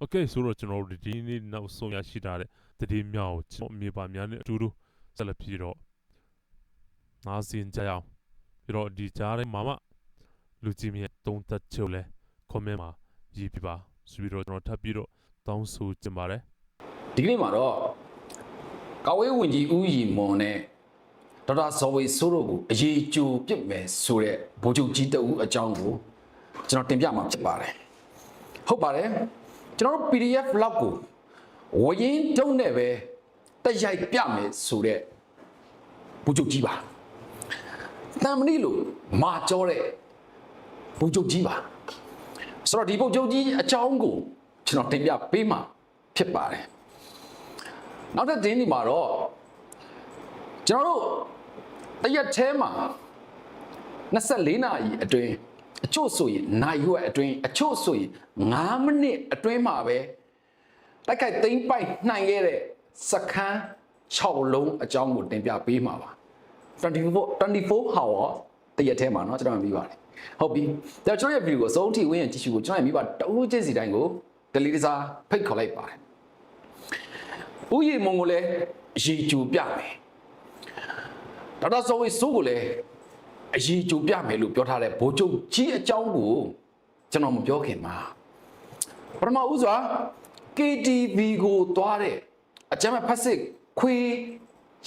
โอเคဆိုတော့ကျွန်တော်တို့ဒီနေ့နောက်ဆုံးရရှိထားတဲ့တတိမြောက်ကိုကျွန်တော်အမေပါများနဲ့အတူတူဆက်လက်ပြီးတော့နားစင်ကြရအောင်ပြီးတော့ဒီကြားထဲမှာမှလူကြီးမြတ်တုံးသက်ချုပ်လဲ comment မှာရေးပြပါဆိုပြီးတော့ကျွန်တော်ထပ်ပြီးတော့တောင်းဆိုချင်ပါတယ် ဒီကနေ့မှာတော့ကာဝေးဝင်ကြီးဦးရီမွန်နဲ့ဒေါက်တာဇော်ဝေဆိုးတို့ကိုအရေးကြိုပြစ်မယ်ဆိုတဲ့ဗိုလ်ချုပ်ကြီးတဦးအကြောင်းကိုကျွန်တော်တင်ပြမှာဖြစ်ပါတယ်ဟုတ်ပါတယ် ကျွန်တော်တို့ PDF လောက်ကိုဝရင်တုံးနဲ့ပဲတက်ရိုက်ပြမယ်ဆိုတဲ့ဗိုလ်ချုပ်ကြီးပါတန်မဏိလို့မာကြောတဲ့ဗိုလ်ချုပ်ကြီးပါဆိုတော့ဒီဗိုလ်ချုပ်ကြီးအကြောင်းကိုကျွန်တော်တင်ပြပေးမှာဖြစ်ပါတယ်နောက်တစ်တင်းဒီမှာတော့ကျွန်တော်တို့တရက်แท้မှာ24နာရီအတွင်း အချို့ဆိုရင်နိုင်ရွက်အတွင်းအချို့ဆိုရင်9မိနစ်အတွင်းမှာပဲတိုက်ခိုက်သိမ်းပိုက်နိုင်ခဲ့တဲ့စခန်း6လုံးအကြောင်းကိုတင်ပြပေးမှာပါ24 24 hour တရက်แท้မှာเนาะကျွန်တော်မြင်ပါတယ်ဟုတ်ပြီဒါကျွန်တော်ရဲ့ဗီဒီယိုကိုအဆုံးထိဝင်ရင်ကြည့်ရှုကိုကျွန်တော်ရဲ့မိဘတအုပ်ချင်းစီတိုင်းကို delete စာဖိတ်ခေါ်လိုက်ပါတယ် ဥယျာဉ်မုံကိုလည်းအရေးကြိုပြမယ်ဒေါက်တာစောဝေစိုးကိုလည်း အရေးကြိုပြမယ်လို့ပြောထားတဲ့ဗိုလ်ချုပ်ကြီးအကြောင်းကိုကျွန်တော်မပြောခင်မှာပထမဦးစွာ KTV ကိုသွားတဲ့အကြမ်းဖက်စစ်ခွေ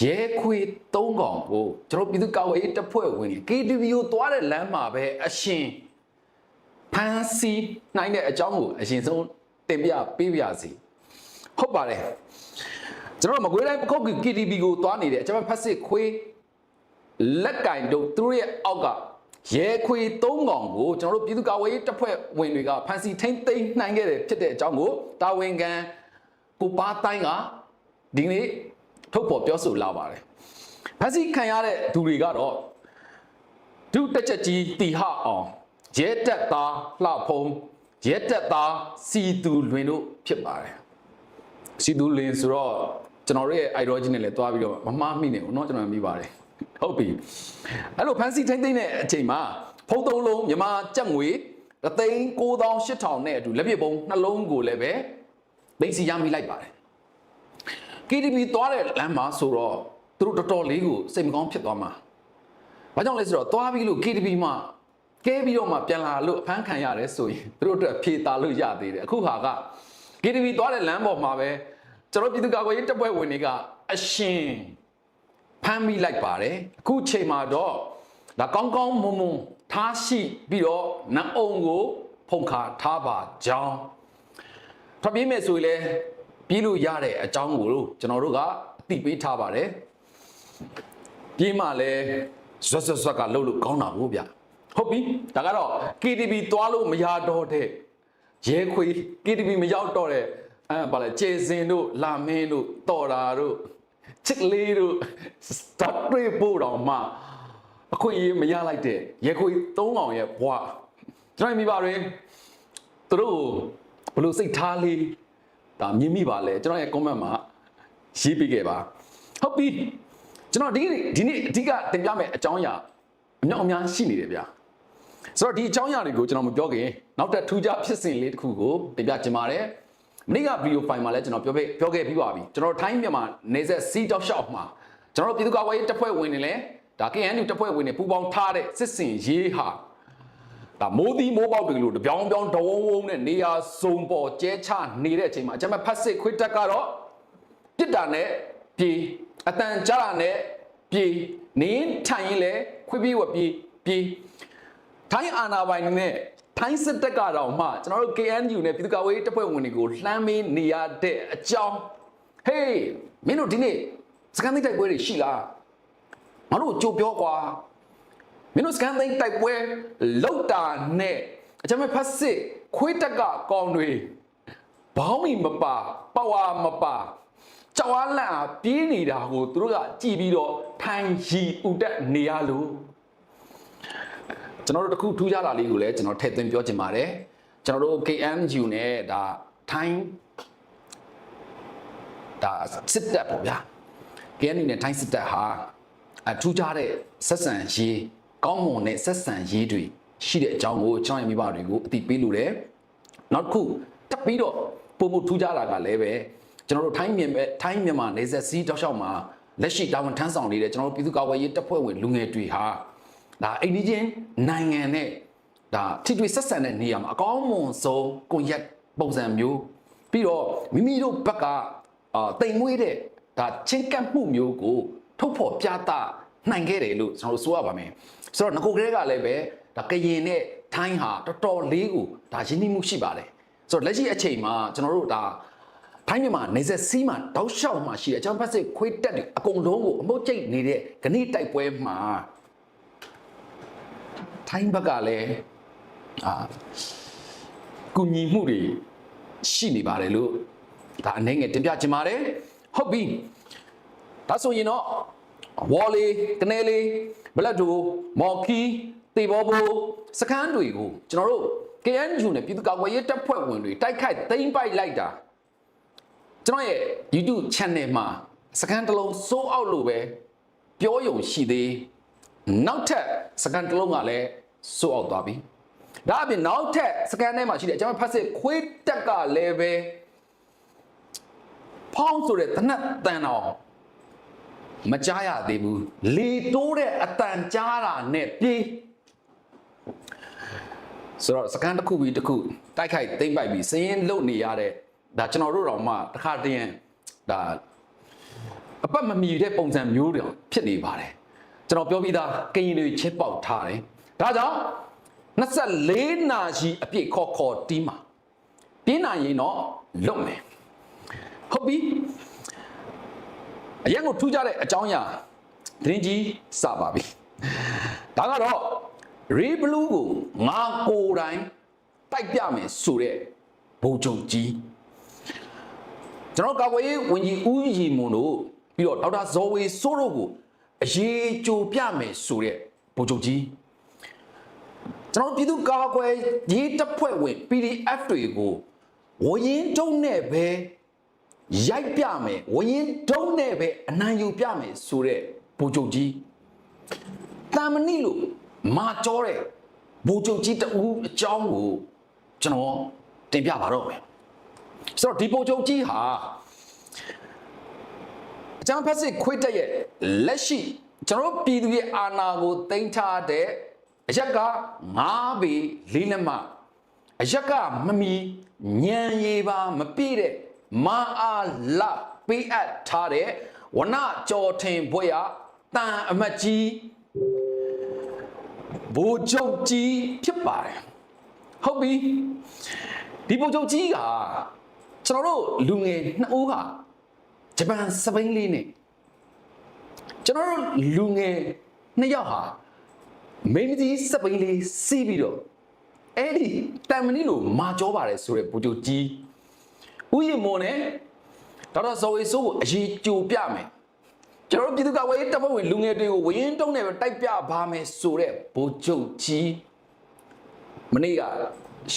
ရဲခွေ၃កောင်ကိုကျွန်တော်ပြည်သူ့ကာကွယ်ရေးတပ်ဖွဲ့ဝင်တွေ KTV ကိုသွားတဲ့လမ်းမှာပဲအရှင်ဖန်စီနိုင်တဲ့အကြောင်းကိုအရင်ဆုံးတင်ပြပေးပါရစေဟုတ်ပါတယ်ကျွန်တော်တို့မကွေးတိုင်းပခုတ်က KTV ကိုသွားနေတယ်ကျွန်တော်ဖက်စစ်ခွေး လက်ကင်တို့သူတို့ရဲ့အောက်ကရဲခွေး၃កောင်ကိုကျွန်တော်တို့ပြည်သူ့ကာကွယ်ရေးတပ်ဖွဲ့ဝင်တွေကဖမ်းဆီးထိန်းသိမ်းနိုင်ခဲ့တယ်ဖြစ်တဲ့အကြောင်းကိုတာဝန်ခံကိုပါတိုင်းကဒီနေ့ထုတ်ဖော်ပြောဆိုလာပါတယ်ဖမ်းဆီးခံရတဲ့သူတွေကတော့ဒုတက်ချက်ကြီးတီဟအောင်ရဲတက်သားလှဖုံးရဲတက်သားစီသူလွင်တို့ဖြစ်ပါတယ် စီသူလင်းဆိုတော့ကျွန်တော်တို့ရဲ့ ideology နဲ့လည်းတွားပြီးတော့မမှားမိနေဘူးเนาะကျွန်တော်မြင်ပါတယ် ဟုတ်ပြီအဲ့လိုဖန်စီထိမ့်သိမ့်တဲ့အချိန်မှာဖုံးသုံးလုံးမြန်မာကြက်ငွေတသိန်း9800နဲ့အတူလက်ပစ်ပုံနှလုံးကိုလည်းပဲသိသိရမိလိုက်ပါတယ် KTV သွားတဲ့လမ်းမှာဆိုတော့သူတို့တော်တော်လေးကိုစိတ်မကောင်းဖြစ်သွားမှာဘာကြောင့်လဲဆိုတော့သွားပြီးလို့ KTV မှာကဲပြီးတော့မှပြန်လာလို့အဖမ်းခံရတယ်ဆိုရင်သူတို့အတွက်ဖြေတာလို့ရသေးတယ်အခုဟာက KTV သွားတဲ့လမ်းပေါ်မှာပဲကျွန်တော်ပြည်သူ့ကာကွယ်ရေးတပ်ဖွဲ့ဝင်တွေကအရှင် ဖမ်းမိလိုက်ပါတယ်အခုချိန်မှာတော့ဒါကောင်းကောင်းမွန်မွန်ထားရှိပြီးတော့နတ်အုံကိုဖုန်ခါထားပါကြောင်းထွက်ပြေးမယ်ဆိုရင်လည်းပြေးလို့ရတဲ့အကြောင်းကိုကျွန်တော်တို့ကအသိပေးထားပါတယ်ပြေးမှလည်းဇွတ်ဇွတ်ဇွတ်ကလှုပ်လို့ကောင်းတာဘူးဗျဟုတ်ပြီဒါကတော့ KTV သွားလို့မရတော့တဲ့ရဲခွေ KTV မရောက်တော့တဲ့အဲဘာလဲကျေစင်တို့လာမင်းတို့တော်တာတို့ ချစ်လေးတို့စတတွေပို့တော်မှအခွင့်အရေးမရလိုက်တဲ့ရဲခွေ၃កောင်ရဲ့ဘွားကျွန်တော်မိပါရင်သူတို့ဘလို့စိတ်ထားလေးဒါမြင်မိပါလဲကျွန်တော်ရဲ့ comment မှာရေးပေးခဲ့ပါဟုတ်ပြီကျွန်တော်ဒီနေ့ဒီနေ့အဓိကတင်ပြမယ့်အကြောင်းအရာအများအများရှိနေတယ်ဗျာဆိုတော့ဒီအကြောင်းအရာတွေကိုကျွန်တော်မပြောခင်နောက်ထပ်ထူးခြားဖြစ်စဉ်လေးတစ်ခုကိုတင်ပြချင်ပါတယ်။ မနေ့ကဗီဒီယိုဖိုင်မှာလည်းကျွန်တော်ပြောခဲ့ပြောခဲ့ပြီးပါပြီ။ကျွန်တော်ထိုင်းမြန်မာနေဆက်စီတောက်ရှောက်မှာကျွန်တော်ပြည်သူ့ကာကွယ်ရေးတပ်ဖွဲ့ဝင်တွေလည်းဒါ KNU တပ်ဖွဲ့ဝင်တွေပူးပေါင်းထားတဲ့စစ်စင်ရေးဟာဒါမိုးသီးမိုးပေါက်တွေလို့တပြောင်းပြောင်းတဝုံဝုံနဲ့နေရာစုံပေါ်ကျဲချနေတဲ့အချိန်မှာအကြမ်းဖက်ဖက်စစ်ခွေးတက်ကတော့တစ်တာနဲ့ပြေးအတန်ကြားတာနဲ့ပြေးနင်းထိုင်ရင်လည်းခွေးပြေးဝက်ပြေးပြေးထိုင်းအာဏာပိုင်တွေနဲ့ ထိုင်းစစ်တပ်ကတော့မှကျွန်တော်တို့ KNU နဲ့ပြည်သူ့ကာကွယ်ရေးတပ်ဖွဲ့ဝင်တွေကိုလှမ်းမေးနေရတဲ့အကြောင်းဟေးမင်းတို့ဒီနေ့စကန်သိမ်းတိုက်ပွဲတွေရှိလားငါတို့ကြိုပြောကွာမင်းတို့စကန်သိမ်းတိုက်ပွဲလောက်တာနဲ့အကြမ်းဖက်စစ်ခွေးတက်ကကောင်းတွေဘောင်းမီမပါပဝါမပါကြောက်အားလန့်အားပြေးနေတာကိုသူတို့ကကြည်ပြီးတော့ထိုင်ရီဥတက်နေရလို့ ကျွန်တော်တို့တခုထူးခြားတာလေးကိုလည်းကျွန်တော်ထည့်သွင်းပြောချင်ပါတယ်ကျွန်တော်တို့ KMU နဲ့ဒါထိုင်းဒါစစ်တပ်ပေါ့ဗျာ KNU နဲ့ထိုင်းစစ်တပ်ဟာအထူးခြားတဲ့ဆက်ဆံရေးကောင်းမွန်တဲ့ဆက်ဆံရေးတွေရှိတဲ့အကြောင်းကိုကျွန်တော်ရဲ့မိဘတွေကိုအသိပေးလို့တယ်နောက်တစ်ခုတက်ပြီးတော့ပုံမှုထူးခြားတာကလည်းပဲကျွန်တော်တို့ထိုင်းမြန်မာထိုင်းမြန်မာနေဆက်စီးတောက်လျှောက်မှာလက်ရှိတာဝန်ထမ်းဆောင်နေတဲ့ကျွန်တော်တို့ပြည်သူ့ကာကွယ်ရေးတပ်ဖွဲ့ဝင်လူငယ်တွေဟာ ဒါအိန္ဒိချင်းနိုင်ငံနဲ့ဒါထိတွေ့ဆက်ဆံတဲ့နေရာမှာအကောင်းမွန်ဆုံးကွန်ရက်ပုံစံမျိုးပြီးတော့မိမိတို့ဘက်ကအာတိမ်မွေးတဲ့ဒါချင်းကပ်မှုမျိုးကို ထုတ်ဖော်ပြသနိုင်ခဲ့တယ်လို့ကျွန်တော်တို့ဆိုရပါမယ်ဆိုတော့ငကိုကလေးကလည်းပဲဒါကရင်နဲ့ထိုင်းဟာတော်တော်လေးကိုဒါရင်းနှီးမှုရှိပါတယ်ဆိုတော့လက်ရှိအချိန်မှာကျွန်တော်တို့ဒါထိုင်းမြန်မာနေဆက်စီးမှာတောက်လျှောက်မှာရှိတဲ့အကြောင်းဖက်စစ်ခွေးတက်တွေအကုန်လုံးကိုအမုတ်ကျိတ်နေတဲ့ဂဏိတိုက်ပွဲမှာ ထိုင်းဘက်ကလည်းအာကုညီမှုတွေရှိနေပါတယ်လို့ဒါအနေငယ်တင်ပြချင်ပါတယ်ဟုတ်ပြီဒါဆိုရင်တော့ဝေါ်လေးကနေလေးဘလက်တူမော်ကီတေဘောဘိုစကန်းတွေကိုကျွန်တော်တို့ KNU နဲ့ပြည်သူ့ကာကွယ်ရေးတပ်ဖွဲ့ဝင်တွေတိုက်ခိုက်သိမ်းပိုက်လိုက်တာကျွန်တော်ရဲ့ YouTube channel မှာစကန်တစ်လုံးစိုးအောက်လို့ပဲပြောယုံရှိသေးနောက်ထပ်စကန်တစ်လုံးကလည်း စိုးအောက်သွားပြီဒါအပြင်နောက်ထပ်စကန်ထဲမှာရှိတဲ့အကျွန်တော်ဖတ်စစ်ခွေးတက်ကလည်းပဲဖောင်းဆိုတဲ့တနတ်တန်တော်မကြားရသေးဘူးလေတိုးတဲ့အတန်ကြားတာနဲ့ပြေးဆိုတော့စကန်တစ်ခုပြီးတစ်ခုတိုက်ခိုက်သိမ့်ပိုက်ပြီးစည်ရင်လုံနေရတဲ့ဒါကျွန်တော်တို့တော့မှတစ်ခါတည်းရင်ဒါအပတ်မမီတဲ့ပုံစံမျိုးတွေဖြစ်နေပါတယ်ကျွန်တော်ပြောပြီးသားကရင်တွေချစ်ပေါက်ထားတယ် ဒါကြောင့်24နာရီအပြည့်ခေါ်ခေါ်တီးမှာပြင်းနိုင်ရင်တော့လွတ်မယ်ဟုတ်ပြီအရင်ကထူးကြတဲ့အကြောင်းအရာသတင်းကြီးစပါပြီဒါကတော့ Ray Blue ကိုငါကိုယ်တိုင်တိုက်ပြမယ်ဆိုတဲ့ဘုံချုပ်ကြီးကျွန်တော်ကာကွယ်ရေးဝန်ကြီးဦးရီမွန်တို့ပြီးတော့ဒေါက်တာဇော်ဝေစိုးတို့ကိုအရေးကြိုပြမယ်ဆိုတဲ့ဘုံချုပ်ကြီး ကျွန်တော်တို့ပြည်သူ့ကာကွယ်ရေးတပ်ဖွဲ့ဝင် PDF တွေကိုဝရင်တုံးနဲ့ပဲရိုက်ပြမယ်ဝရင်တုံးနဲ့ပဲအနိုင်ယူပြမယ်ဆိုတဲ့ဘုံချုပ်ကြီးတာမဏိလို့မာကြောတဲ့ဘူချုပ်ကြီးတူအကြောင်းကိုကျွန်တော်တင်ပြပါတော့မယ်ဆိုတော့ဒီဘူချုပ်ကြီးဟာအကျန်းဖက်စစ်ခွေးတက်ရဲ့လက်ရှိကျွန်တော်တို့ပြည်သူရဲ့အာဏာကိုတင်ထားတဲ့ အရက်က9ပေလေးလက်မအရက်ကမမီညံရည်ပါမပြည့်တဲ့မာအားလပေးအပ်ထားတဲ့ဝနကြော်ထင်ဘွဲ့ရတန်အမတ်ကြီးဘိုးချုပ်ကြီးဖြစ်ပါတယ်ဟုတ်ပြီဒီဘိုးချုပ်ကြီးကကျွန်တော်တို့လူငယ်နှစ်ဦးဟာဂျပန်စပိန်လေးနဲ့ကျွန်တော်တို့လူငယ်နှစ်ယောက်ဟာ မိန်းမကြီးစပိန်လေးစီးပြီးတော့အဲ့ဒီတန်မဏိလိုမာကြောပါတယ်ဆိုတဲ့ဘိုးချုပ်ကြီးဥယျာဉ်မွန်နဲ့ဒေါက်တာဇော်ဝေဆိုးကိုအရေးကြိုပြမယ်ကျွန်တော်တို့ပြည်သူ့ကာကွယ်ရေးတပ်ဖွဲ့ဝင်လူငယ်တွေကိုဝရင်တုံးနဲ့ပဲတိုက်ပြပါမယ်ဆိုတဲ့ဗိုလ်ချုပ်ကြီးမနေ့က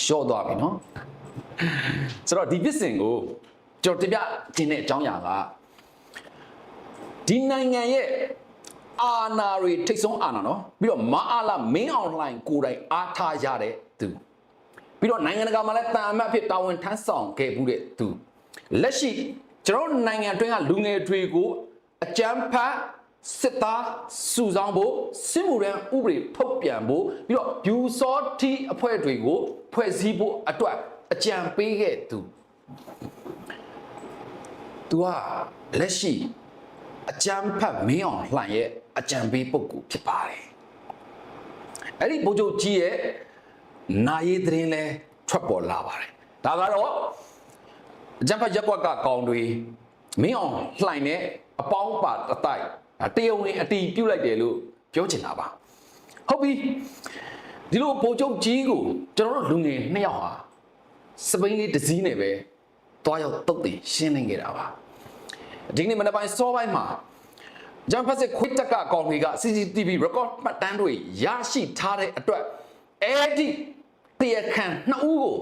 ရှော့သွားပြီနော်ဆိုတော့ဒီပြစ်စင်ကိုကျွန်တော်တင်ပြခြင်းတဲ့အကြောင်းအရာကဒီနိုင်ငံရဲ့ အာဏာတွေထိတ်ဆုံးအာဏာနော်ပြီးတော့မအားလာမင်းအောင်လှိုင်ကိုယ်တိုင်အားထားရတဲ့သူပြီးတော့နိုင်ငံတကာမှာလည်းတာအမတ်ဖြစ်တာဝန်ထမ်းဆောင်ခဲ့မှုတဲ့သူလက်ရှိကျွန်တော်တို့နိုင်ငံအတွင်းကလူငယ်တွေကိုအကြမ်းဖက်စစ်သားစုဆောင်ဖို့စစ်မှုရန်ဥပဒေထုတ်ပြန်ဖို့ပြီးတော့ယူစောတိအဖွဲ့တွေကိုဖွဲ့စည်းဖို့အတွက်အကြံပေးခဲ့သူသူကလက်ရှိ အကြမ်းဖက်မင်းအောင်လှန်ရဲ့အကြံပေးပုဂ္ဂိုလ်ဖြစ်ပါတယ်အဲ့ဒီဘုချုပ်ကြီးရဲ့နာရေးသတင်းလဲထွက်ပေါ်လာပါတယ်ဒါကတော့အကြမ်းဖက်ရက်ကွက်ကကောင်တွေမင်းအောင်လှိုင်နဲ့အပေါင်းပါတတိုက်တရုံဝင်အတီးပြုတ်လိုက်တယ်လို့ပြောချင်တာပါဟုတ်ပြီဒီလိုဘုချုပ်ကြီးကိုကျွန်တော်တို့လူငယ်နှစ်ယောက်ဟာစပိန်လေးတစ်စည်းနဲ့ပဲတွားရောက်တုတ်တင်ရှင်းနေခဲ့တာပါ ဒီနေ့မနက်ပိုင်းစောပိုင်းမှာဂျမ်ဖက်စစ်ခွစ်တက်ကကောင်တွေက CCTV record မှတ်တမ်းတွေရရှိထားတဲ့အတွက်အဲ့ဒီတရားခံနှစ်ဦးကို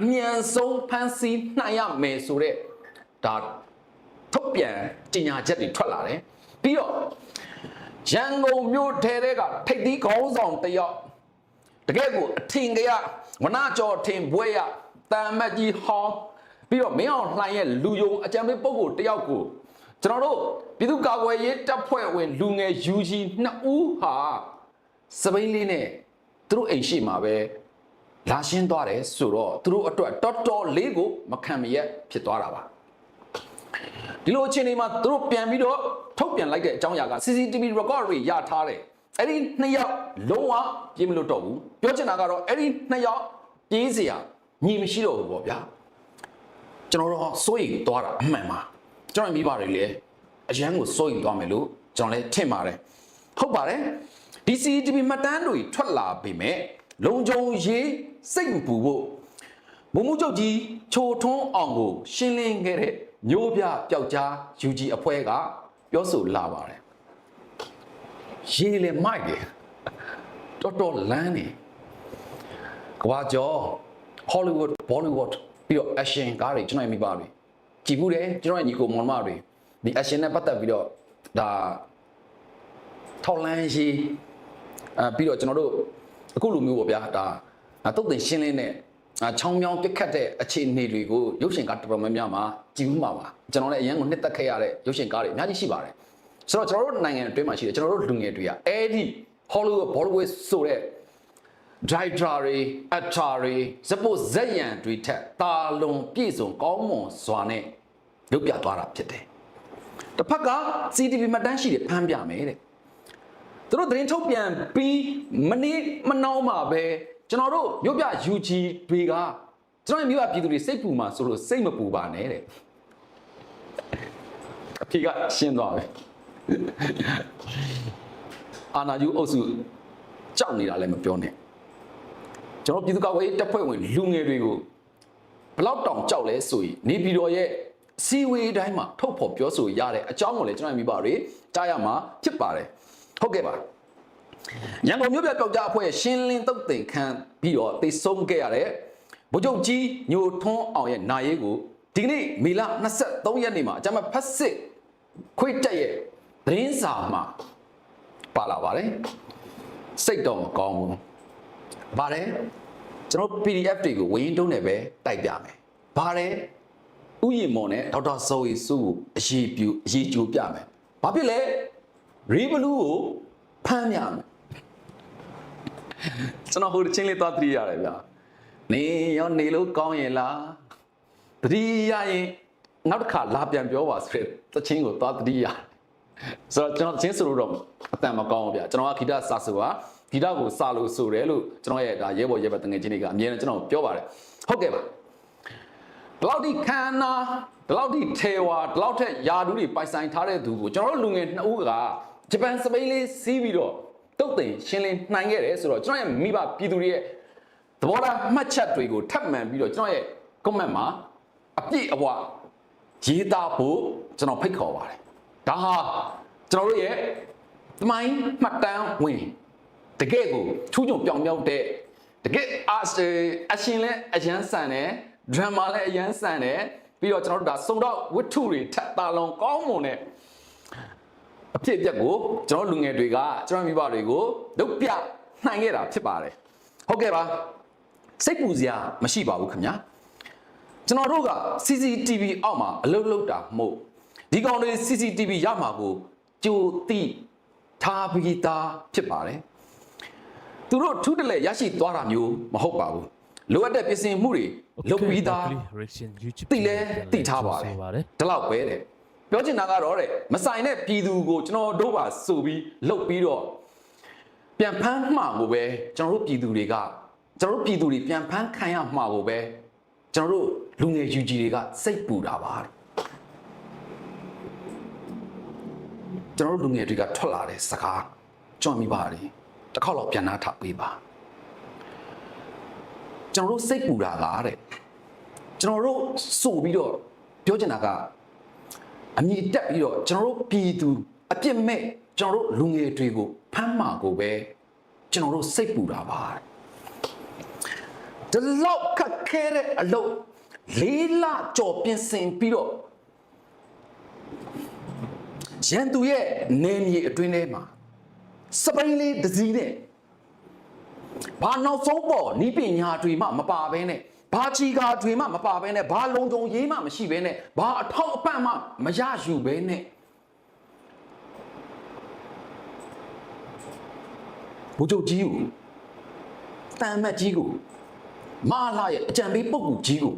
အမြန်ဆုံးဖမ်းဆီးနိုင်ရမယ်ဆိုတဲ့ဒါထုတ်ပြန်ကြေညာချက်တွေထွက်လာတယ်ပြီးတော့ရန်ကုန်မြို့ထဲတဲကထိပ်သီးခေါင်းဆောင်တစ်ယောက်တကယ့်ကိုအထင်ကရဝနာကျော်ထင်ဘွဲရတန်မတ်ကြီးဟောင်း ပြီးတော့မင်းအောင်လှိုင်ရဲ့လူယုံအကြံပေးပုဂ္ဂိုလ်တယောက်ကိုကျွန်တော်တို့ပြည်သူ့ကာကွယ်ရေးတပ်ဖွဲ့ဝင်လူငယ် UG နှစ်ဦးဟာစပိန်လေးနဲ့သူတို့အိမ်ရှိမှာပဲလာရှင်းသွားတယ်ဆိုတော့သူတို့အတွက်တော်တော်လေးကိုမခံမရက်ဖြစ်သွားတာပါဒီလိုအခြေအနေမှာသူတို့ပြန်ပြီးတော့ထုတ်ပြန်လိုက်တဲ့အကြောင်းအရာက CCTV record တွေရထားတယ်အဲ့ဒီနှစ်ယောက်လုံးဝပြေးမလို့တော့ဘူးပြောချင်တာကတော့အဲ့ဒီနှစ်ယောက်ပြေးစရာညီမရှိတော့ဘူးပေါ့ဗျာ ကျွန်တော်တော့စိုးရိမ်သွားတာအမှန်ပါကျွန်တော်မိဘတွေလည်းအရန်ကိုစိုးရိမ်သွားမယ်လို့ကျွန်တော်လည်းထင်ပါတယ်ဟုတ်ပါတယ်ဒီ CCTV မှတ်တမ်းတွေထွက်လာပြီမဲ့လုံခြုံရေးစိတ်မပူဖို့မုံမှုချုပ်ကြီးချိုထွန်းအောင်ကို ရှင်းလင်းခဲ့တဲ့မျိုးပြပျောက်ကြား UG အဖွဲ့ကပြောဆိုလာပါတယ်ရေးလေမိုက်တယ်တော်တော်လန်းနေကဘာကျော် Hollywood Bollywood ပြီးတော့ action ကားတွေကျွန်တော်မြင်ပါပြီကြည်ဘူးတယ်ကျွန်တော်ရဲ့ညီကိုမောင်မတွေဒီ action နဲ့ပတ်သက်ပြီးတော့ဒါထောက်လန်းရေးအဲပြီးတော့ကျွန်တော်တို့အခုလိုမျိုးပေါ့ဗျာဒါအာတုတ်တင်ရှင်းလင်းတဲ့အာချောင်းမြောင်းပြစ်ခတ်တဲ့အခြေအနေတွေကိုရုပ်ရှင်ကားတော်တော်များများမှာကြည်ဘူးမှာပါကျွန်တော်လည်းအရင်ကနှစ်သက်ခဲ့ရတဲ့ရုပ်ရှင်ကားတွေအများကြီးရှိပါတယ်ဆိုတော့ကျွန်တော်တို့နိုင်ငံအတွင်းမှာရှိတယ်ကျွန်တော်တို့လူငယ်တွေကအဲ့ဒီ Hollywood Bollywood ဆိုတဲ့ director တွေ actor တွေစပို့ဇက်ရံတွေထက်တာလွန်ပြည့်စုံကောင်းမွန်စွာနဲ့လုပ်ပြသွားတာဖြစ်တယ်တစ်ဖက်က CTV မှတ်တမ်းရှိတယ်ဖမ်းပြမယ်တဲ့သူတို့သတင်းထုတ်ပြန်ပြီးမနေ့မနှောင်းမှာပဲကျွန်တော်တို့မြို့ပြ UG တွေကကျွန်တော်ရဲ့မြို့ပြပြည်သူတွေစိတ်ပူမှာဆိုလို့စိတ်မပူပါနဲ့တဲ့အဖေကရှင်းသွားပြီအာနာယူအုပ်စုကြောက်နေတာလည်းမပြောနဲ့ ကျွန်တော်ပြည်သူ့ကာကွယ်ရေးတပ်ဖွဲ့ဝင်လူငယ်တွေကိုဘလောက်တောင်ကြောက်လဲဆိုရင်နေပြည်တော်ရဲ့စီဝေးတိုင်းမှာထုတ်ဖော်ပြောဆိုရတဲ့အကြောင်းကိုလည်းကျွန်တော်မိပါတွေကြားရမှာဖြစ်ပါတယ်ဟုတ်ကဲ့ပါရန်ကုန်မြို့ပြပျောက်ကြားအဖွဲ့ရှင်းလင်းတုတ်တင်ခံပြီးတော့တိတ်ဆုံးခဲ့ရတဲ့ဗိုလ်ချုပ်ကြီးညိုထွန်းအောင်ရဲ့နိုင်ရေးကိုဒီကနေ့မေလ23ရက်နေ့မှာအကြမ်းဖက်စစ်ခွေးတက်ရဲ့သတင်းစာမှာပါလာပါတယ်စိတ်တော့မကောင်းဘူး ဗါတယ်ကျွန်တော် PDF တွေကိုဝင်းတုံးနဲ့ပဲတိုက်ပြမယ်ဗါတယ်ဥယျာဉ်မော်နဲ့ဒေါက်တာဇော်ရီစုကိုအရေးပြူအရေးကြိုးပြမယ်ဘာဖြစ်လဲရီဘလူးကိုဖမ်းရမယ်ကျွန်တော်ဟိုတစ်ချင်းလေးသွားသတိရတယ်ဗျာနေရောနေလို့ကောင်းရင်လားသတိရရင်နောက်တစ်ခါလာပြန်ပြောပါဆိုတဲ့သချင်းကိုသွားသတိရတယ်ဆိုတော့ကျွန်တော်ချင်းဆိုလို့တော့အတန်မကောင်းဘူးဗျာကျွန်တော်ကဂီတစာဆိုတာ ဂီတကိုစာလို့ဆိုတယ်လို့ကျွန်တော်ရဲ့ဒါရဲဘော်ရဲဘက်တငယ်ချင်းတွေကအမြဲတမ်းကျွန်တော်ပြောပါတယ်ဟုတ်ကဲ့ပါဒီလောက်ထိခန္ဓာဒီလောက်ထိထေဝါဒီလောက်ထက်ယာဒူးတွေပိုင်ဆိုင်ထားတဲ့သူကိုကျွန်တော်တို့လူငယ်နှစ်ဦးကဂျပန်စပိန်လေးစီးပြီးတော့တုတ်တင်ရှင်းလင်းနိုင်ခဲ့တယ်ဆိုတော့ကျွန်တော်ရဲ့မိဘပြည်သူတွေရဲ့သဘောထားမှတ်ချက်တွေကိုထပ်မံပြီးတော့ကျွန်တော်ရဲ့ comment မှာအပြည့်အဝရေးသားဖို့ကျွန်တော်ဖိတ်ခေါ်ပါတယ်ဒါဟာကျွန်တော်တို့ရဲ့တမိုင်းမှတ်တမ်းဝင် တကယ့်ကိုထူးချွန်ပြောင်ပြောက်တဲ့တကယ်အအရှင်လဲအရန်ဆန်တယ်ဒရမာလည်းအရန်ဆန်တယ်ပြီးတော့ကျွန်တော်တို့ဒါစုံတော့ဝတ္ထုတွေထပ်တာလုံးကောင်းမွန်တဲ့အဖြစ်အပျက်ကိုကျွန်တော်လူငယ်တွေကကျွန်တော်မိဘတွေကိုလုပ်ပြနိုင်ခဲ့တာဖြစ်ပါတယ်ဟုတ်ကဲ့ပါစိတ်ပူစရာမရှိပါဘူးခင်ဗျာကျွန်တော်တို့က CCTV အောက်မှာအလုပ်လုပ်တာမို့ဒီကောင်တွေ CCTV ရမှာကိုကြိုတိထားပြီးသားဖြစ်ပါတယ် သူတို့ထူးတလဲရရှိသွားတာမျိုးမဟုတ်ပါဘူးလိုအပ်တဲ့ပြင်ဆင်မှုတွေလုပ်ပြီးသား reaction YouTube တိလဲတိထားပါလေဆိုပါတယ်ဒီလောက်ပဲတဲ့ပြောချင်တာကတော့တဲ့မဆိုင်တဲ့ပြည်သူကိုကျွန်တော်တို့ပါဆိုပြီးလှုပ်ပြီးတော့ပြန်ဖမ်းမှာကိုပဲကျွန်တော်တို့ပြည်သူတွေကကျွန်တော်တို့ပြည်သူတွေပြန်ဖမ်းခံရမှာကိုပဲကျွန်တော်တို့လူငယ် UG တွေကစိတ်ပူတာပါတဲ့ကျွန်တော်တို့လူငယ်တွေကထွက်လာတဲ့စကားကြွမိပါတယ် တစ်ခေါက်တော့ပြန်နှားထားပေးပါကျွန်တော်တို့စိတ်ပူတာကတဲ့ကျွန်တော်တို့ဆိုပြီးတော့ပြောချင်တာကအမြင့်တက်ပြီးတော့ကျွန်တော်တို့ပြည်သူအပြစ်မဲ့ကျွန်တော်တို့လူငယ်တွေကိုဖမ်းမှာကိုပဲကျွန်တော်တို့စိတ်ပူတာပါဒီလောက်ခက်ခဲတဲ့အလုပ်လေးလကြော်ပြင်ဆင်ပြီးတော့ရန်သူရဲ့နေမြေအတွင်းထဲမှာ စပိန်လေးတစ်စီးနဲ့ဘာနောက်ဆုံးပေါ်နီးပညာတွေမှမပါဘဲနဲ့ဘာချီကာတွေမှမပါဘဲနဲ့ဘာလုံုံရေးမှမရှိဘဲနဲ့ဘာအထောက်အပံ့မှမရယူဘဲနဲ့ဘုချုပ်ကြီးကိုတန်မတ်ကြီးကိုမာလာရဲ့အကြံပေးပုဂ္ဂိုလ်ကြီးကို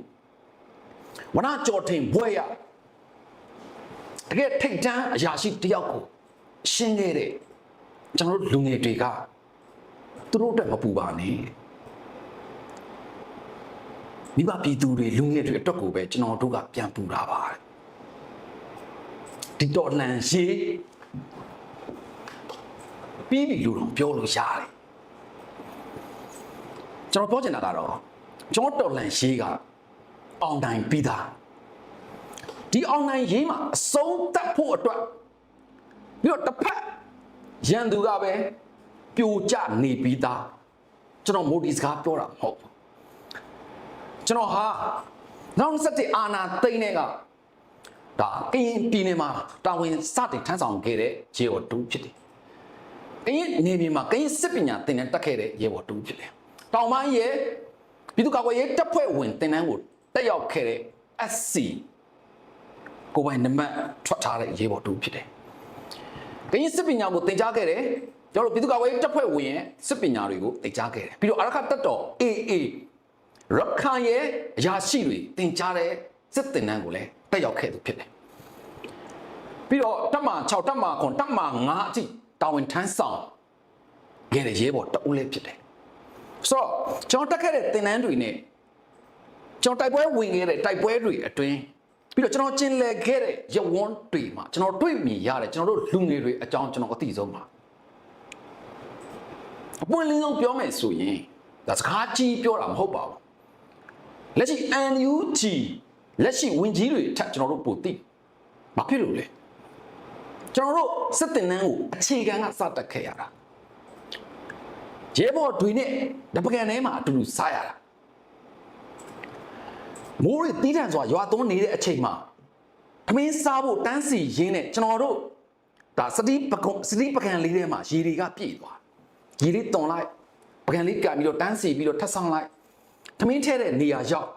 ဝနာကြော်ထင်ဘွဲရတကယ်ထိတ်တန်းအရာရှိတယောက်ကိုရှင်းခဲ့တဲ့ ကျွန်တော်တို့လူငယ်တွေကသူတို့အတွက်မပူပါနဲ့မိဘပြည်သူတွေလူငယ်တွေအတွက်ကိုပဲကျွန်တော်တို့ကပြန်ပူတာပါဒီတော်လန်ရှိပြီးပြီလို့တော့ပြောလို့ရတယ်ကျွန်တော်ပြောချင်တာကတော့ကျွန်တော်တော်လန်ရှိကအောင်တိုင်းပြီးသားဒီအောင်တိုင်းရေးမှာအဆုံးသတ်ဖို့အတွက်ပြီးတော့တစ်ဖက် ရန်သူကပဲပြိုကျနေပြီးသားကျွန်တော်မိုဒီစကားပြောတာမဟုတ်ဘူးကျွန်တော်ဟာနောက်ဆက်တဲ့အာနာသိမ့်တဲ့ကဒါကရင်ပြည်နယ်မှာတာဝန်စတင်ထမ်းဆောင်ခဲ့တဲ့ရေော်တူဖြစ်တယ်ကရင်နေပြည်မှာကရင်စစ်ပညာသင်တန်းတက်ခဲ့တဲ့ရေော်တူဖြစ်တယ်တောင်ပိုင်းရဲ့ပြည်သူ့ကာကွယ်ရေးတပ်ဖွဲ့ဝင်သင်တန်းကိုတက်ရောက်ခဲ့တဲ့ SC ကိုယ်ပိုင်နံပါတ်ထွက်ထားတဲ့ရေော်တူဖြစ်တယ် ကရင်စစ်ပညာကိုသင်ကြားခဲ့တယ်ကျွန်တော်တို့ပြည်သူ့ကာကွယ်ရေးတပ်ဖွဲ့ဝင်ရဲ့စစ်ပညာတွေကိုသင်ကြားခဲ့တယ်ပြီးတော့အရခတ်တပ်တော် AA ရခိုင်ရဲ့အရာရှိတွေသင်ကြားတဲ့စစ်သင်တန်းကိုလည်းတက်ရောက်ခဲ့သူဖြစ်တယ်ပြီးတော့တပ်မ6တပ်မ9တပ်မ9အထိတာဝန်ထမ်းဆောင်ခဲ့တဲ့ရဲဘော်တဦးလည်းဖြစ်တယ်ဆိုတော့ကျွန်တော်တက်ခဲ့တဲ့သင်တန်းတွေနဲ့ကျွန်တော်တိုက်ပွဲဝင်ခဲ့တဲ့တိုက်ပွဲတွေအတွင်း ပြီးတော့ကျွန်တော်ကျင်လည်ခဲ့တဲ့ရဝန်းတွေမှာကျွန်တော်တွေ့မြင်ရတဲ့ကျွန်တော်တို့လူငယ်တွေအကြောင်းကျွန်တော်အသိဆုံးပါအပွင့်လင်းဆုံးပြောမယ်ဆိုရင်ဒါစကားကြီးပြောတာမဟုတ်ပါဘူးလက်ရှိ NUG လက်ရှိဝင်ကြီးတွေထက်ကျွန်တော်တို့ပိုသိဘာဖြစ်လို့လဲကျွန်တော်တို့စစ်တင်နှန်းကိုအခြေခံကစတက်ခဲ့ရတာရဲဘော်တွေနဲ့တပကံထဲမှာအတူတူစားရတာ မိုးတွေတီးတန့်စွာရွာသွန်းနေတဲ့အချိန်မှာသမင်းစားဖို့တန်းစီရင်းနဲ့ကျွန်တော်တို့ဒါစတိပကုံစတိပကံလေးထဲမှာရေတွေကပြည့်သွားရေလေးတွန်လိုက်ပကံလေးကန်ပြီးတော့တန်းစီပြီးတော့ထပ်ဆောင်လိုက်သမင်းထဲတဲ့နေရာရောက်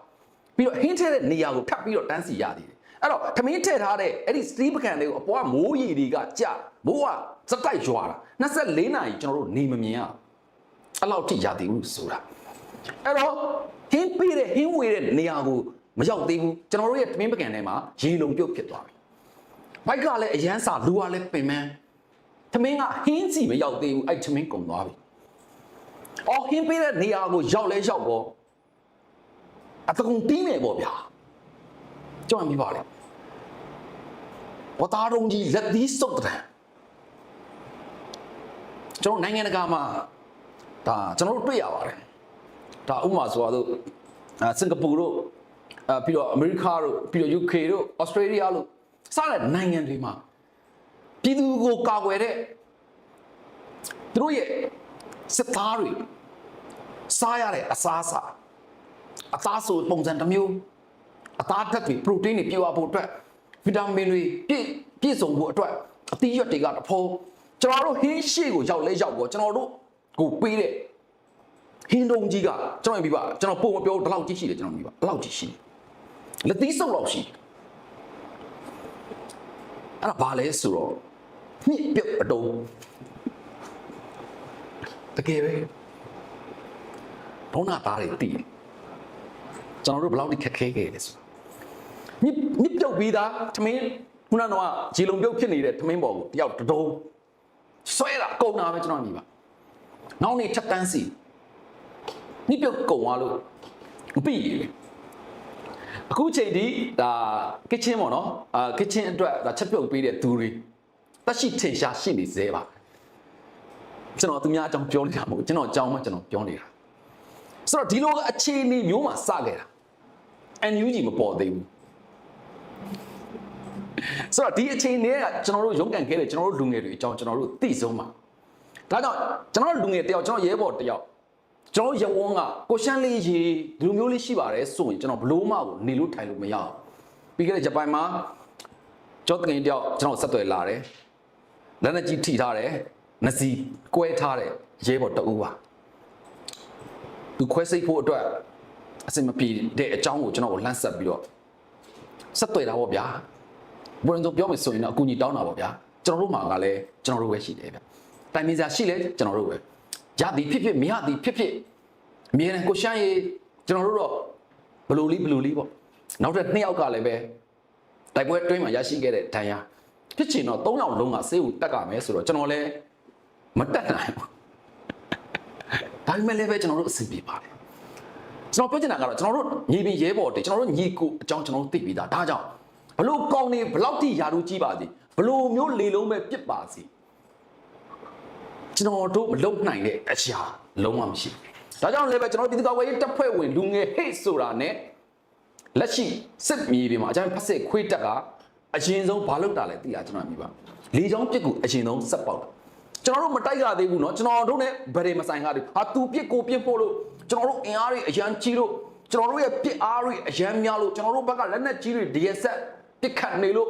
ပြီးတော့ဟင်းထဲတဲ့နေရာကိုထပ်ပြီးတော့တန်းစီရသေးတယ်အဲ့တော့သမင်းထဲထားတဲ့အဲ့ဒီစတီးပကံလေးကိုအပေါ်ကမိုးရီတွေကကြာမိုးကစက်တိုက်ရွာတာ24နာရီကျွန်တော်တို့နေမမြင်ရအဲ့လောက်ထိရသေးဘူးဆိုတာအဲ့တော့ဟင်းပေးတဲ့ဟင်းဝေတဲ့နေရာကို မရောက်သေးဘူးကျွန်တော်တို့ရဲ့သမင်းပကံထဲမှာရေလုံပြုတ်ဖြစ်သွားပြီဘိုက်ကလည်းအရန်စာလူကလည်းပင်မန်းသမင်းကဟင်းစီမရောက်သေးဘူးအဲ့သမင်းကုန်သွားပြီအော်ဟင်းပေးတဲ့နေရာကိုရောက်လဲရောက်တော့အတကုံတီးမယ်ပေါ့ဗျာကြောက်မိပါလေဝသားတုံးကြီးလက်သီးစုပ်တဲ့ကျွန်တော်နိုင်ငံတကာမှာဒါကျွန်တော်တို့တွေ့ရပါတယ်ဒါဥပမာဆိုတော့အာစင်ကာပူတို့ အာပြီးတော့အမေရိကတို့ပြီးတော့ UK တို့ Australia လို့စတဲ့နိုင်ငံတွေမှာပြည်သူကိုကာကွယ်တဲ့သူတို့ရဲ့စစ်သားတွေစားရတဲ့အစားအစာအသားဆိုပုံစံတစ်မျိုးအသားဓာတ်တွေပရိုတင်းတွေပြည့်ဝဖို့အတွက်ဗီတာမင်တွေပြည့်ပြည့်စုံဖို့အတွက်အသီးရွက်တွေကတဖိုးကျွန်တော်တို့ဟင်းရှိကိုရောက်လဲရောက်တော့ကျွန်တော်တို့ကိုပေးတဲ့ဟင်းတုံးကြီးကကျွန်တော်ပြပါကျွန်တော်ပုံမပြောဒီလောက်ကြီးရှိတယ်ကျွန်တော်ပြပါဒီလောက်ကြီးရှိတယ် လက်သီးစုပ်လောက်ရှိတယ်အဲ့ဒါဘာလဲဆိုတော့မြစ်ပြုတ်အတုံးတကယ်ပဲဘောနာသားတွေတည်တယ်ကျွန်တော်တို့ဘယ်လောက်ထိခက်ခဲခဲ့လဲဆိုတာမြစ်မြစ်ပြုတ်ပြီးသားသမင်းခုနကတော့ဂျီလုံပြုတ်ဖြစ်နေတဲ့သမင်းပေါ်ကိုတယောက်တတုံးဆွဲတာကုန်တာပဲကျွန်တော်ညီပါနောက်နေ့ထပ်တန်းစီမြစ်ပြုတ်ကုန်သွားလို့မပြီးရလေ အခုချိန်ဒီဒါကစ်ချင်းပေါ့နော်အာကစ်ချင်းအတွက်ဒါချက်ပြုတ်ပေးတဲ့သူတွေတက်ရှိထင်ရှားရှိနေသေးပါကျွန်တော်သူများအကြောင်းပြောနေတာမဟုတ်ဘူးကျွန်တော်အကြောင်းမှကျွန်တော်ပြောနေတာဆိုတော့ဒီလိုအခြေအနေမျိုးမှာစခဲ့တာ NUG မပေါ်သေးဘူးဆိုတော့ဒီအခြေအနေကကျွန်တော်တို့ရုန်းကန်ခဲ့တဲ့ကျွန်တော်တို့လူငယ်တွေအကြောင်းကျွန်တော်တို့သိဆုံးပါဒါကြောင့်ကျွန်တော်တို့လူငယ်တယောက်ကျွန်တော်ရဲဘော်တယောက် ကျွန်တော်ရဝန်းကကိုရှမ်းလေးရေဒီလိုမျိုးလေးရှိပါတယ်ဆိုရင်ကျွန်တော်ဘလို့မှကိုနေလို့ထိုင်လို့မရအောင်ပြီးခဲ့တဲ့ဂျပန်မှာကျောင်းတငယ်တယောက်ကျွန်တော်ဆက်သွယ်လာတယ်လက်နက်ကြီးထိထားတယ်နစီကွဲထားတယ်ရဲဘော်တအူးပါသူခွဲစိတ်ဖို့အတွက်အစင်မပြေတဲ့အကြောင်းကိုကျွန်တော်ကိုလှမ်းဆက်ပြီးတော့ဆက်တွေ့တာပေါ့ဗျာဘယ်လိုပြောမယ်ဆိုရင်တော့အကူကြီးတောင်းတာပေါ့ဗျာကျွန်တော်တို့မှာကလည်းကျွန်တော်တို့ပဲရှိတယ်ဗျတိုင်မင်စာရှိလဲကျွန်တော်တို့ပဲ ရသည်ဖြစ်ဖြစ်မရသည်ဖြစ်ဖြစ်အမြဲတမ်းကိုရှမ်းရေးကျွန်တော်တို့တော့ဘလူလီဘလူလီပေါ့နောက်ထပ်နှစ်ယောက်ကလည်းပဲတိုက်ပွဲအတွင်းမှာရရှိခဲ့တဲ့ဒဏ်ရာဖြစ်ချင်တော့၃ယောက်လုံးကဆေးကိုတက်ကမယ်ဆိုတော့ကျွန်တော်လည်းမတက်နိုင်ဘူးဒါပေမဲ့လည်းပဲကျွန်တော်တို့အဆင်ပြေပါတယ်ကျွန်တော်ပြောချင်တာကတော့ကျွန်တော်တို့ညီပင်ရဲဘော်တွေကျွန်တော်တို့ညီကိုအကြောင်းကျွန်တော်တို့သိပြီးသားဒါကြောင့်ဘလို့ကောင်းနေဘလောက်ထိယာတို့ကြီးပါစေဘလို့မျိုးလေလုံးပဲပြစ်ပါစေ ကျွန်တော်တို့မလုံနိုင်တဲ့အရာလုံးဝမရှိဘူးဒါကြောင့်လည်းပဲကျွန်တော်တို့ပြည်သူ့ကာကွယ်ရေးတပ်ဖွဲ့ဝင်လူငယ်ဟိတ်ဆိုတာ ਨੇ လက်ရှိစစ်မြေပြင်မှာအကြမ်းဖက်စစ်ခွေးတက်ကအရင်ဆုံးဘာလုပ်တာလဲသိလားကျွန်တော်မြင်ပါလေချောင်းပြစ်ကူအရင်ဆုံးစက်ပေါက်တာကျွန်တော်တို့မတိုက်ရသေးဘူးเนาะကျွန်တော်တို့ ਨੇ ဗရေမဆိုင်ကားတွေဟာသူပြစ်ကိုပြစ်ဖို့လို့ကျွန်တော်တို့အင်အားတွေအရန်ကြီးလို့ကျွန်တော်တို့ရဲ့ပြစ်အားတွေအရန်များလို့ကျွန်တော်တို့ဘက်ကလက်နက်ကြီးတွေဒီရက်ဆက်ပြစ်ခတ်နေလို့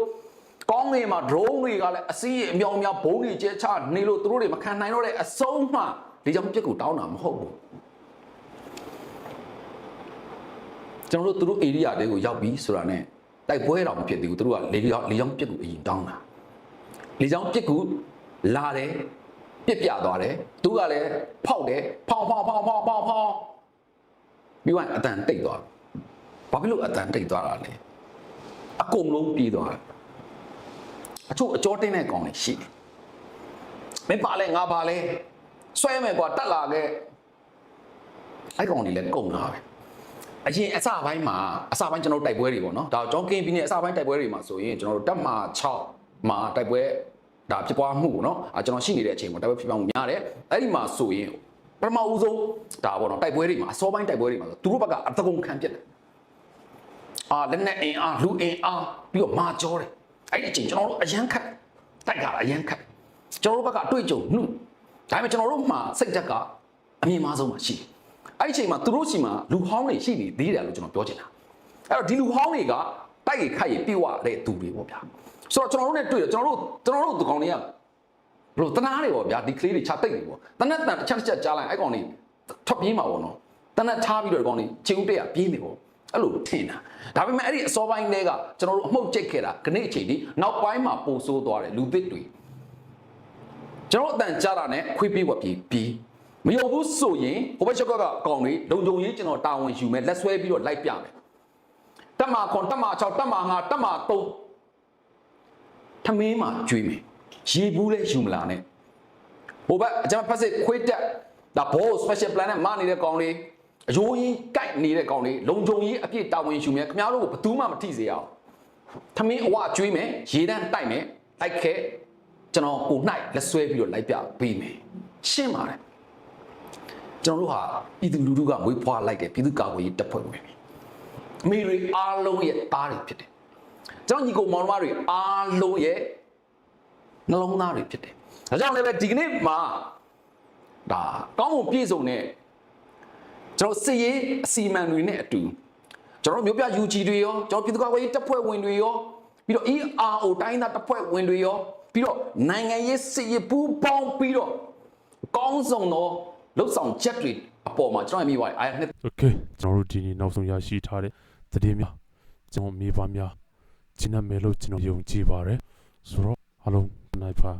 ကောင်းနေမှာ drone တွေကလည်းအစီးအမြောင်အများဘုံတွေကျဲချနေလို့သူတို့တွေမခံနိုင်တော့တဲ့အဆုံးမှလေချောင်းပြစ်ကူတောင်းတာမဟုတ်ဘူးကျွန်တော်တို့သူတို့ area တွေကိုရောက်ပြီဆိုတာ ਨੇ တိုက်ပွဲတော့မဖြစ်သေးဘူးသူတို့ကလေကြောင်းလေကြောင်းပြစ်ကူအရင်တောင်းတာလေကြောင်းပြစ်ကူလာတယ်ပြစ်ပြသွားတယ်သူကလည်းဖောက်တယ်ဖောင်းဖောင်းဖောင်းဖောင်းဖောင်းဖောင်းပြီးတော့အတန်တိတ်သွားဘာဖြစ်လို့အတန်တိတ်သွားတာလဲအကုန်လုံးပြေးသွားတယ် အချို့အကြောတင်းတဲ့ကောင်တွေရှိတယ်မင်းပါလဲငါပါလဲဆွဲမယ်ကွာတက်လာခဲ့အဲ့ကောင်တွေလည်းကုန်တာပဲအရင်အစပိုင်းမှာအစပိုင်းကျွန်တော်တို့တိုက်ပွဲတွေပေါ့နော်ဒါကြောင်းကင်းပြီးနေအစပိုင်းတိုက်ပွဲတွေမှာဆိုရင်ကျွန်တော်တို့တက်မှာ6မှာတိုက်ပွဲဒါဖြစ်ပွားမှုပေါ့နော်အဲကျွန်တော်ရှိနေတဲ့အချိန်မှာတိုက်ပွဲဖြစ်ပွားမှုများတယ်အဲ့ဒီမှာဆိုရင်ပထမဦးဆုံးဒါပေါ့နော်တိုက်ပွဲတွေမှာအစောပိုင်းတိုက်ပွဲတွေမှာဆိုသူတို့ဘက်ကအတကုံခံပြစ်တယ်အာလက်နဲ့အင်အားလူအင်အားပြီးတော့မာကြောတယ် အဲ့ဒီအချိန်ကျွန်တော်တို့အရန်ခတ်တိုက်တာအရန်ခတ်ကျွန်တော်တို့ဘက်ကအတွေ့အကြုံနှုဒါပေမဲ့ကျွန်တော်တို့မှာစိတ်ဓာတ်ကအမြင့်မားဆုံးမှာရှိတယ်အဲ့ဒီအချိန်မှာသူတို့စီမှာလူဟောင်းတွေရှိနေသေးတယ်လို့ကျွန်တော်ပြောချင်တာအဲ့တော့ဒီလူဟောင်းတွေကတိုက်ရခိုက်ရပြေဝတဲ့သူတွေပေါ့ဗျာဆိုတော့ကျွန်တော်တို့ ਨੇ တွေ့တယ်ကျွန်တော်တို့ကျွန်တော်တို့ဒီကောင်တွေကဘလို့တနာတွေပေါ့ဗျာဒီကလေးတွေခြာတိတ်တွေပေါ့တနက်တန်တစ်ချက်တစ်ချက်ကြားလိုက်အဲ့ကောင်တွေထွက်ပြေးမှာပေါ့နော်တနက်ထားပြီးတော့ဒီကောင်တွေချင်းဦးတက်ရပြေးနေပေါ့ အဲ့လိုထင်တာဒါပေမဲ့အဲ့ဒီအစောပိုင်းတွေကကျွန်တော်တို့အမှုတ်ကျိတ်ခဲ့တာခဏအချိန်ဒီနောက်ပိုင်းမှာပိုဆိုးသွားတယ်လူသစ်တွေကျွန်တော်အတန်ကြားတာနဲ့ခွေးပြေးဝက်ပြေးပြေးမယုံဘူးဆိုရင်ဟိုဘက်ချက်ကအကောင်တွေလုံုံရေးကျွန်တော်တာဝန်ယူမယ်လက်ဆွဲပြီးတော့လိုက်ပြမယ်တက်မာခွန်တက်မာ6တက်မာ5တက်မာ3ထမင်းမှာကျွေးမယ်ရေဘူးလဲယူမလာနဲ့ဟိုဘက်အကြမ်းဖက်စစ်ခွေးတက်ဒါဘော special plan နဲ့မနေတဲ့ကောင်တွေ အယိုးကြီးကြိုက်နေတဲ့ကောင်တွေလုံုံရေးအပြည့်တာဝန်ယူမယ်ခင်ဗျားတို့ကိုဘယ်သူမှမထိစေရအောင်ထမင်းအဝကျွေးမယ်ရေတန်းတိုက်မယ်လိုက်ခဲကျွန်တော်ကိုနှိုက်လက်ဆွဲပြီးတော့လိုက်ပြပေးမယ်ရှင်းပါတယ်ကျွန်တော်တို့ဟာပြည်သူလူထုကမွေးဖွားလိုက်တယ်ပြည်သူ့ကာကွယ်ရေးတပ်ဖွဲ့ဝင်တွေအမေတွေအားလုံးရဲ့သားတွေဖြစ်တယ်ကျွန်တော်ညီကိုမောင်နှမတွေအားလုံးရဲ့နှလုံးသားတွေဖြစ်တယ်ဒါကြောင့်လည်းပဲဒီကနေ့မှာဒါကောင်းမွန်ပြည့်စုံတဲ့ ကျွန်တော်စစ်ရေးအစီအမံတွေနဲ့အတူကျွန်တော်မျိုးပြ UG တွေရောကျွန်တော်ပြည်သူ့ကာကွယ်ရေးတပ်ဖွဲ့ဝင်တွေရောပြီးတော့ ERO တိုင်းသားတပ်ဖွဲ့ဝင်တွေရောပြီးတော့နိုင်ငံရေးစစ်ရေးပူးပေါင်းပြီးတော့ကောင်းဆောင်သောလှုပ်ဆောင်ချက်တွေအပေါ်မှာကျွန်တော်မြင်ပါတယ်အားရနှစ် Okay ကျွန်တော်တို့ဒီနေ့နောက်ဆုံးရရှိထားတဲ့သတင်းများကျွန်တော်မြေပါများကျင်းနာမယ်လို့ကျွန်တော်ယုံကြည်ပါတယ်ဆိုတော့အားလုံး sniper